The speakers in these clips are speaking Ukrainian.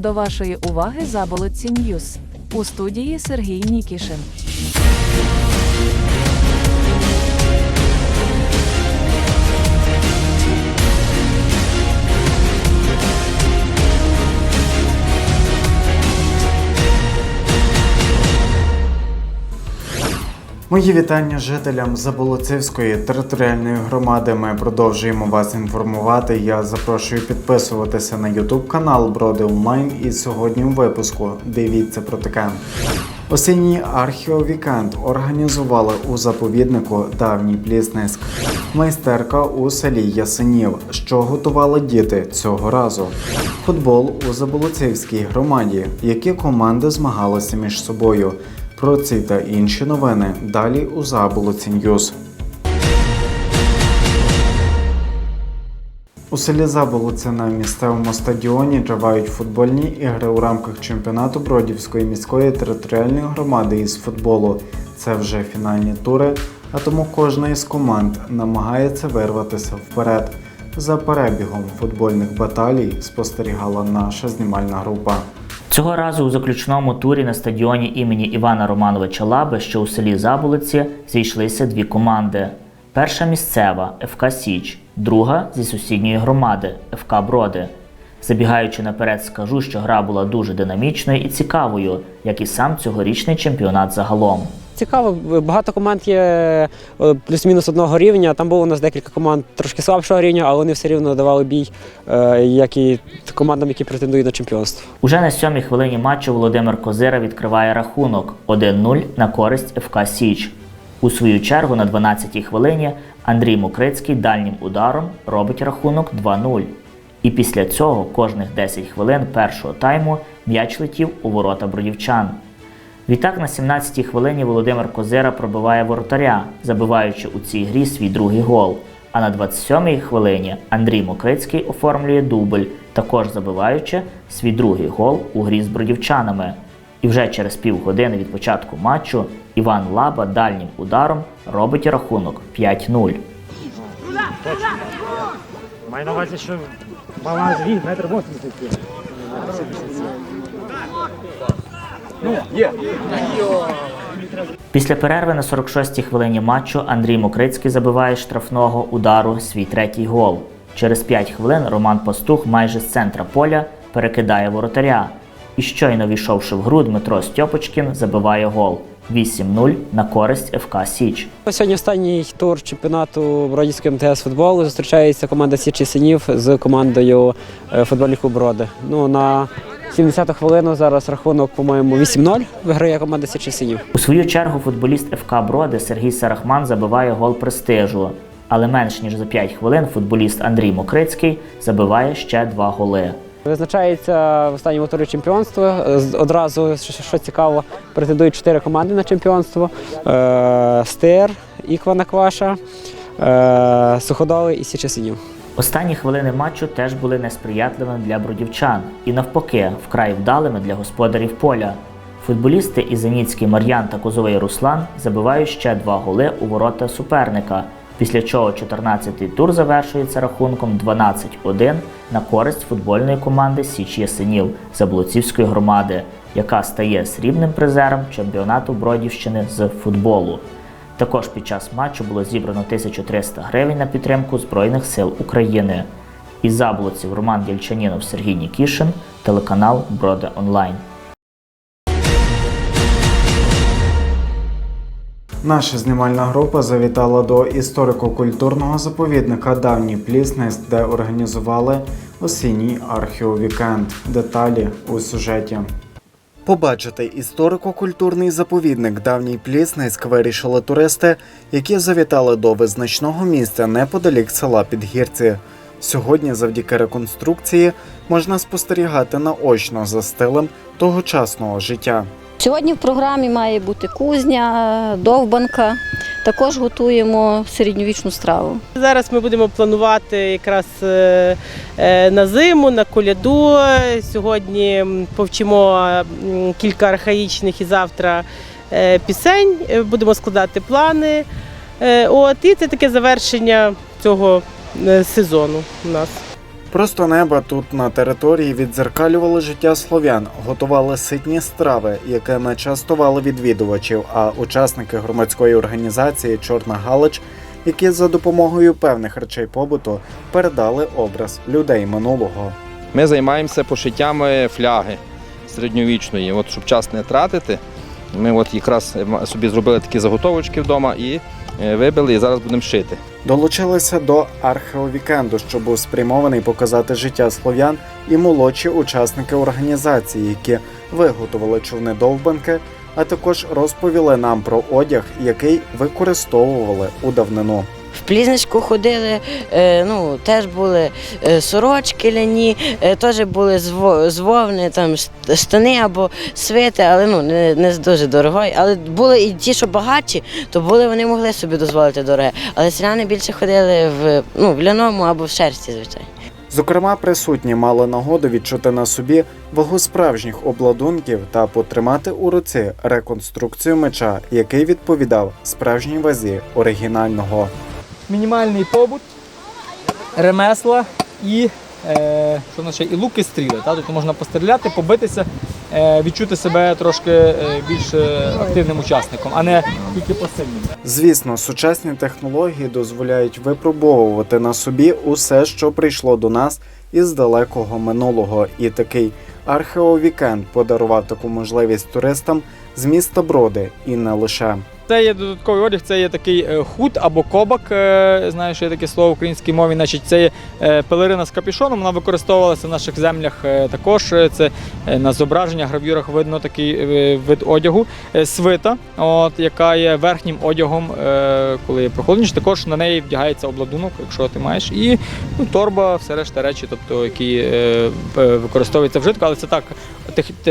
До вашої уваги Заболотці Ньюс. У студії Сергій Нікішин. Мої вітання жителям Заболоцівської територіальної громади. Ми продовжуємо вас інформувати. Я запрошую підписуватися на YouTube канал Броди Онлайн. І сьогодні у випуску дивіться про таке. Осінній археовікенд організували у заповіднику Давній Плісницьк. Майстерка у селі Ясенів, що готували діти цього разу. Футбол у Заболоцівській громаді, які команди змагалися між собою. Про ці та інші новини далі у Заболоці Ньюз. У селі Заболоце на місцевому стадіоні тривають футбольні ігри у рамках чемпіонату Бродівської міської територіальної громади із футболу. Це вже фінальні тури, а тому кожна із команд намагається вирватися вперед. За перебігом футбольних баталій спостерігала наша знімальна група. Цього разу у заключному турі на стадіоні імені Івана Романовича Лаби, що у селі Заболиці, зійшлися дві команди. Перша місцева ФК Січ, друга зі сусідньої громади ФК Броди. Забігаючи наперед, скажу, що гра була дуже динамічною і цікавою, як і сам цьогорічний чемпіонат загалом. Цікаво, багато команд є е, плюс-мінус одного рівня. Там було у нас декілька команд трошки слабшого рівня, але вони все рівно давали бій, е, як і командам, які претендують на чемпіонство. Уже на сьомій хвилині матчу Володимир Козира відкриває рахунок 1-0 на користь ФК Січ. У свою чергу на 12-й хвилині Андрій Мокрицький дальнім ударом робить рахунок 2-0. І після цього кожних 10 хвилин першого тайму м'яч летів у ворота бродівчан. Відтак на 17-й хвилині Володимир Козира пробиває воротаря, забиваючи у цій грі свій другий гол. А на 27-й хвилині Андрій Мокрицький оформлює дубль, також забиваючи свій другий гол у грі з бродівчанами. І вже через півгодини від початку матчу Іван Лаба дальнім ударом робить рахунок 5-0. Маю на увазі, що баланс він метр 80. Після перерви на 46-й хвилині матчу Андрій Мокрицький забиває штрафного удару свій третій гол. Через 5 хвилин Роман Пастух майже з центра поля перекидає воротаря. І щойно війшовши в гру, Дмитро Стьопочкін забиває гол 8-0 на користь ФК Січ. Сьогодні останній тур чемпіонату Бродівського МТС футболу зустрічається команда Січі Синів з командою е, футбольних Броди. Ну, на 70-ту хвилину зараз рахунок, по-моєму, 8-0 виграє команда Січі Синів. У свою чергу футболіст ФК Броди Сергій Сарахман забиває гол престижу. Але менш ніж за 5 хвилин футболіст Андрій Мокрицький забиває ще два голи. Визначається в останньому турі чемпіонства. Одразу, що, цікаво, претендують чотири команди на чемпіонство: е, Стир, Іква Накваша, е, Суходоли і Січі Синів. Останні хвилини матчу теж були несприятливими для бродівчан і навпаки вкрай вдалими для господарів поля. Футболісти Ізеніцький Мар'ян та Козовий Руслан забивають ще два голи у ворота суперника, після чого 14-й тур завершується рахунком 12-1 на користь футбольної команди Січ Ясенів Заблоцівської громади, яка стає срібним призером чемпіонату Бродівщини з футболу. Також під час матчу було зібрано 1300 гривень на підтримку Збройних сил України. Із Заблоців Роман Дільчанінов, Сергій Нікішин, телеканал Броде Онлайн. Наша знімальна група завітала до історико-культурного заповідника Давній Плісниць, де організували осінній археовікенд. Деталі у сюжеті. Побачити історико-культурний заповідник Давній Плісницьк вирішили туристи, які завітали до визначного місця неподалік села Підгірці. Сьогодні, завдяки реконструкції, можна спостерігати наочно за стилем тогочасного життя. Сьогодні в програмі має бути кузня, довбанка. Також готуємо середньовічну страву. Зараз ми будемо планувати якраз е, е, на зиму, на коляду. Сьогодні повчимо кілька архаїчних і завтра е, пісень. Будемо складати плани. От, і це таке завершення цього сезону у нас. Просто неба тут на території віддзеркалювали життя слов'ян, готували ситні страви, якими частували відвідувачів, а учасники громадської організації Чорна Галич, які за допомогою певних речей побуту передали образ людей минулого. Ми займаємося пошиттями фляги середньовічної. От, щоб час не тратити, ми от якраз собі зробили такі заготовочки вдома і е, вибили, і зараз будемо шити. Долучилися до археовікенду, що був спрямований показати життя слов'ян і молодші учасники організації, які виготовили човни довбанки, а також розповіли нам про одяг, який використовували у давнину. В Плізничку ходили, е, ну, теж були е, сорочки ляні, е, теж були з там штани або свити, але ну, не, не дуже дорогої. Але були і ті, що багатші, то були, вони могли собі дозволити дороге. Але селяни більше ходили в, ну, в ляному або в шерсті, звичайно. Зокрема, присутні мали нагоду відчути на собі вагу справжніх обладунків та потримати у руці реконструкцію меча, який відповідав справжній вазі оригінального. Мінімальний побут, ремесла і, е, що значить, і луки стріли. Та? Тобто можна постріляти, побитися, е, відчути себе трошки е, більш е, активним учасником, а не тільки пасивним. Звісно, сучасні технології дозволяють випробовувати на собі усе, що прийшло до нас із далекого минулого, і такий археовікенд подарував таку можливість туристам з міста Броди і не лише. Це є додатковий одяг, це є такий е, худ або кобак. е, Знаю, що є таке слово в українській мові. Значить, це є е, пелерина з капюшоном. Вона використовувалася в наших землях також. Це на зображеннях, гравюрах видно такий вид одягу. Свита, от, яка є верхнім одягом, коли є прохолодніше. Також на неї вдягається обладунок, якщо ти маєш. І ну, торба, все решта речі, тобто, які використовуються вжитку, але це так,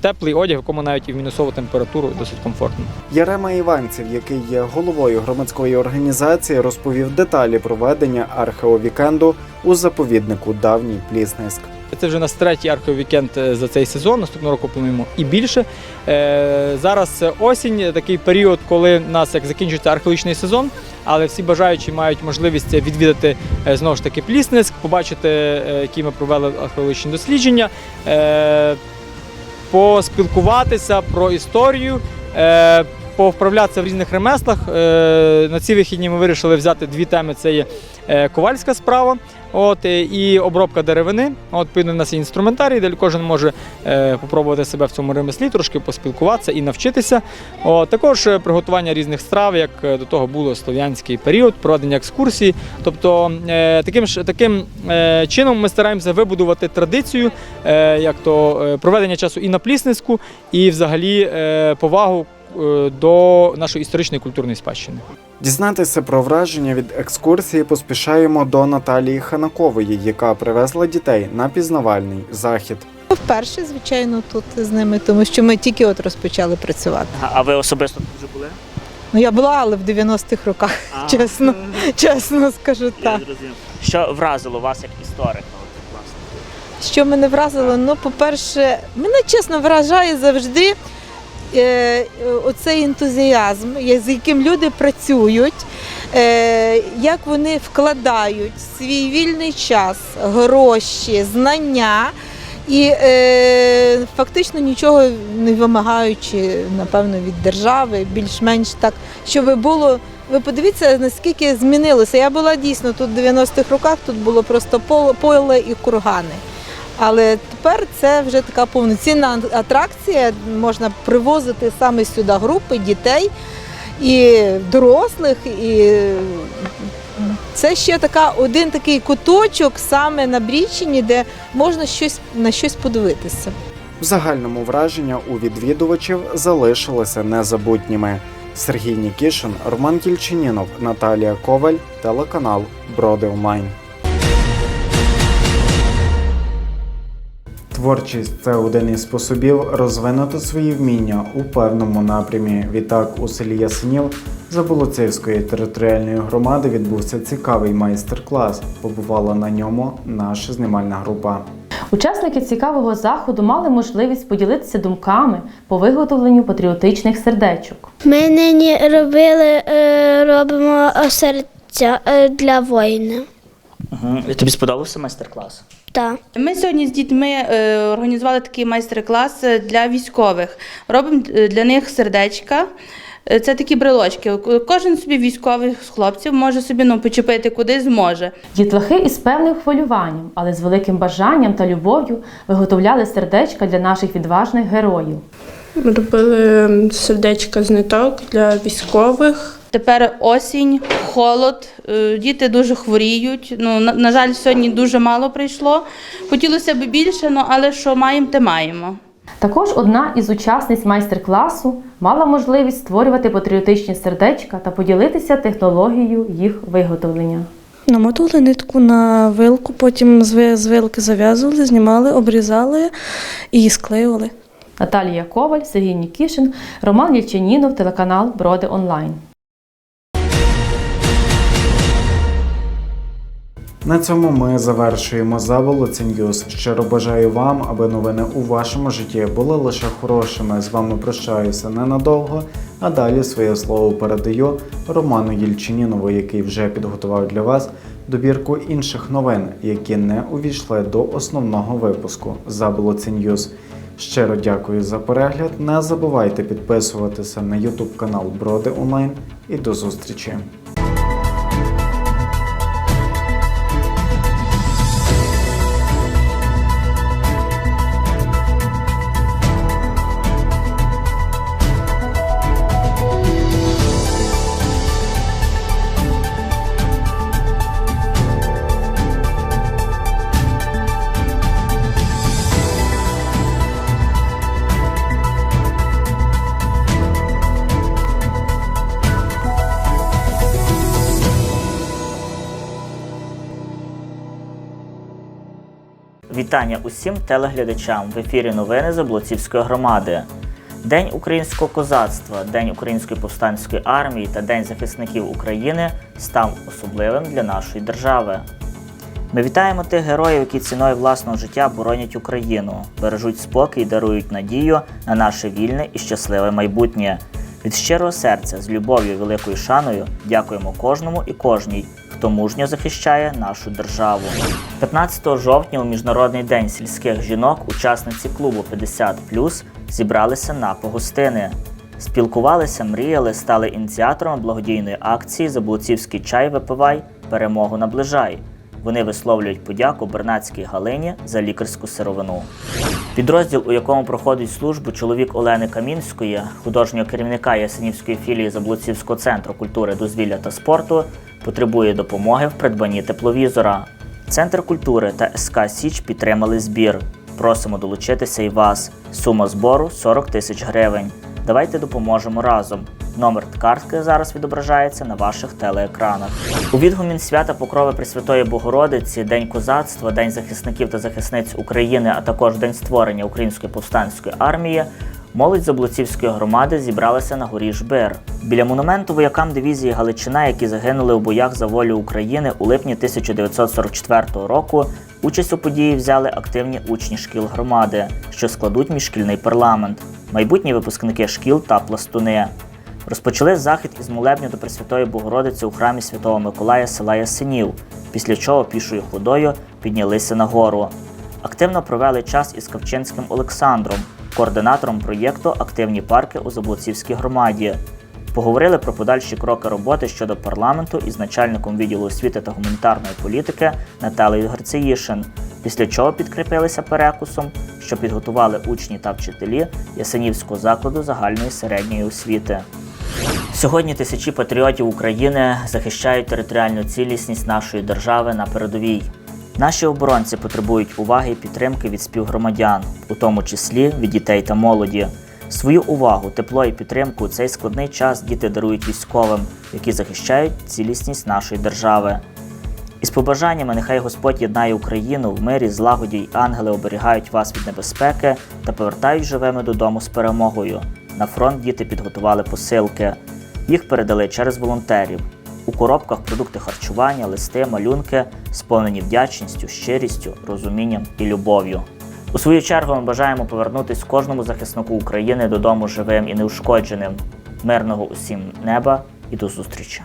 теплий одяг, в якому навіть і в мінусову температуру досить комфортно. Ярема Іванців, який є головою громадської організації, розповів деталі проведення археовікенду у заповіднику Давній Плісниск. Це вже у нас третій археовікенд е, за цей сезон. Наступного року плануємо і більше. Е, Зараз осінь, такий період, коли в нас як закінчується археологічний сезон, але всі бажаючі мають можливість відвідати е, знову ж таки Плісниск, побачити, які ми провели археологічні дослідження, поспілкуватися про історію. Повправлятися в різних ремеслах. Е, На ці вихідні ми вирішили взяти дві теми: це є е, ковальська справа, от е, і обробка деревини. От відповідно, в нас є інструментарій, де кожен може попробувати себе в цьому ремеслі, трошки поспілкуватися і навчитися. От, також приготування різних страв, як до того було слов'янський період, проведення екскурсій. Тобто таким таким чином ми стараємося вибудувати традицію, як то проведення часу і на Плісницьку, і взагалі повагу до нашої історичної культурної спадщини. Дізнатися про враження від екскурсії поспішаємо до Наталії Ханакової, яка привезла дітей на пізнавальний захід. Вперше, звичайно, тут з ними, тому що ми тільки от розпочали працювати. А ви особисто тут вже були? Ну я була, але в 90-х роках, чесно, чесно скажу так. Що вразило вас як історика? Що мене вразило? Ну, по-перше, мене чесно вражає завжди е, е, оцей ентузіазм, з яким люди працюють, е, як вони вкладають свій вільний час, гроші, знання. І е, фактично нічого не вимагаючи, напевно, від держави, більш-менш так, щоб було. Ви подивіться, наскільки змінилося. Я була дійсно тут в 90-х роках, тут було просто поле і кургани. Але тепер це вже така повноцінна атракція. Можна привозити саме сюди групи дітей і дорослих. І це ще така один такий куточок саме на Брічині, де можна щось на щось подивитися. В загальному враження у відвідувачів залишилися незабутніми. Сергій Нікішин, Роман Кільчинінов, Наталія Коваль, телеканал Броди Онлайн. Творчість це один із способів розвинути свої вміння у певному напрямі. Відтак у селі Ясенів Заболоцівської територіальної громади відбувся цікавий майстер-клас. Побувала на ньому наша знімальна група. Учасники цікавого заходу мали можливість поділитися думками по виготовленню патріотичних сердечок. Ми нині робили, е, робимо серця е, для воїна. Угу. Тобі сподобався майстер-клас? Так. Ми сьогодні з дітьми е, організували такий майстер-клас е, для військових. Робимо е, для них сердечка. Це такі брелочки. Кожен собі військовий з хлопців може собі ну, почепити куди зможе. Дітлахи із певним хвилюванням, але з великим бажанням та любов'ю виготовляли сердечка для наших відважних героїв. Ми робили сердечка з ниток для військових. Тепер осінь, холод, е, діти дуже хворіють. Ну, на, на жаль, сьогодні дуже мало прийшло. Хотілося б більше, ну, але що маємо, те маємо. Також одна із учасниць майстер-класу мала можливість створювати патріотичні сердечка та поділитися технологією їх виготовлення. Намотували нитку на вилку, потім з вилки зав'язували, знімали, обрізали і склеювали. Наталія Коваль, Сергій Нікішин, Роман Єльчанінов, телеканал Броди Онлайн. На цьому ми завершуємо Заболоці Ньюз. Щиро бажаю вам, аби новини у вашому житті були лише хорошими. З вами прощаюся ненадовго, а далі своє слово передаю Роману Єльчинінову, який вже підготував для вас добірку інших новин, які не увійшли до основного випуску Заболоці Ньюз. Щиро дякую за перегляд. Не забувайте підписуватися на YouTube канал Броди Онлайн і до зустрічі. Вітання усім телеглядачам в ефірі новини Заблоцівської громади. День українського козацтва, День Української повстанської армії та День захисників України став особливим для нашої держави. Ми вітаємо тих героїв, які ціною власного життя боронять Україну, бережуть спокій дарують надію на наше вільне і щасливе майбутнє. Від щирого серця, з любов'ю великою шаною дякуємо кожному і кожній, хто мужньо захищає нашу державу. 15 жовтня у Міжнародний день сільських жінок учасниці клубу 50+, зібралися на погостини. Спілкувалися, мріяли, стали ініціаторами благодійної акції Заблуцівський чай випивай, перемогу наближай. Вони висловлюють подяку Бернацькій Галині за лікарську сировину. Підрозділ, у якому проходить службу чоловік Олени Камінської, художнього керівника Ясенівської філії Заблуцівського центру культури, дозвілля та спорту, потребує допомоги в придбанні тепловізора. Центр культури та СК Січ підтримали збір. Просимо долучитися і вас. Сума збору 40 тисяч гривень. Давайте допоможемо разом. Номер картки зараз відображається на ваших телеекранах. У відгумін свята Покрови Пресвятої Богородиці, День козацтва, День захисників та захисниць України, а також День створення Української повстанської армії. Молодь Заблоцівської громади зібралася на горі Жбир. Біля монументу воякам дивізії Галичина, які загинули у боях за волю України у липні 1944 року. Участь у події взяли активні учні шкіл громади, що складуть міжшкільний парламент, майбутні випускники шкіл та пластуни. Розпочали захід із молебню до Пресвятої Богородиці у храмі Святого Миколая села Ясенів, після чого пішою ходою піднялися на гору. Активно провели час із Кавчинським Олександром, координатором проєкту Активні парки у Заблоцівській громаді. Поговорили про подальші кроки роботи щодо парламенту із начальником відділу освіти та гуманітарної політики Наталією Гарцеїшин, після чого підкріпилися перекусом, що підготували учні та вчителі Ясенівського закладу загальної середньої освіти. Сьогодні тисячі патріотів України захищають територіальну цілісність нашої держави на передовій. Наші оборонці потребують уваги і підтримки від співгромадян, у тому числі від дітей та молоді. Свою увагу, тепло і підтримку у цей складний час діти дарують військовим, які захищають цілісність нашої держави. Із побажаннями нехай Господь єднає Україну в мирі, злагоді й ангели оберігають вас від небезпеки та повертають живими додому з перемогою. На фронт діти підготували посилки. Їх передали через волонтерів. У коробках продукти харчування, листи, малюнки, сповнені вдячністю, щирістю, розумінням і любов'ю. У свою чергу ми бажаємо повернутись кожному захиснику України додому живим і неушкодженим. Мирного усім неба і до зустрічі!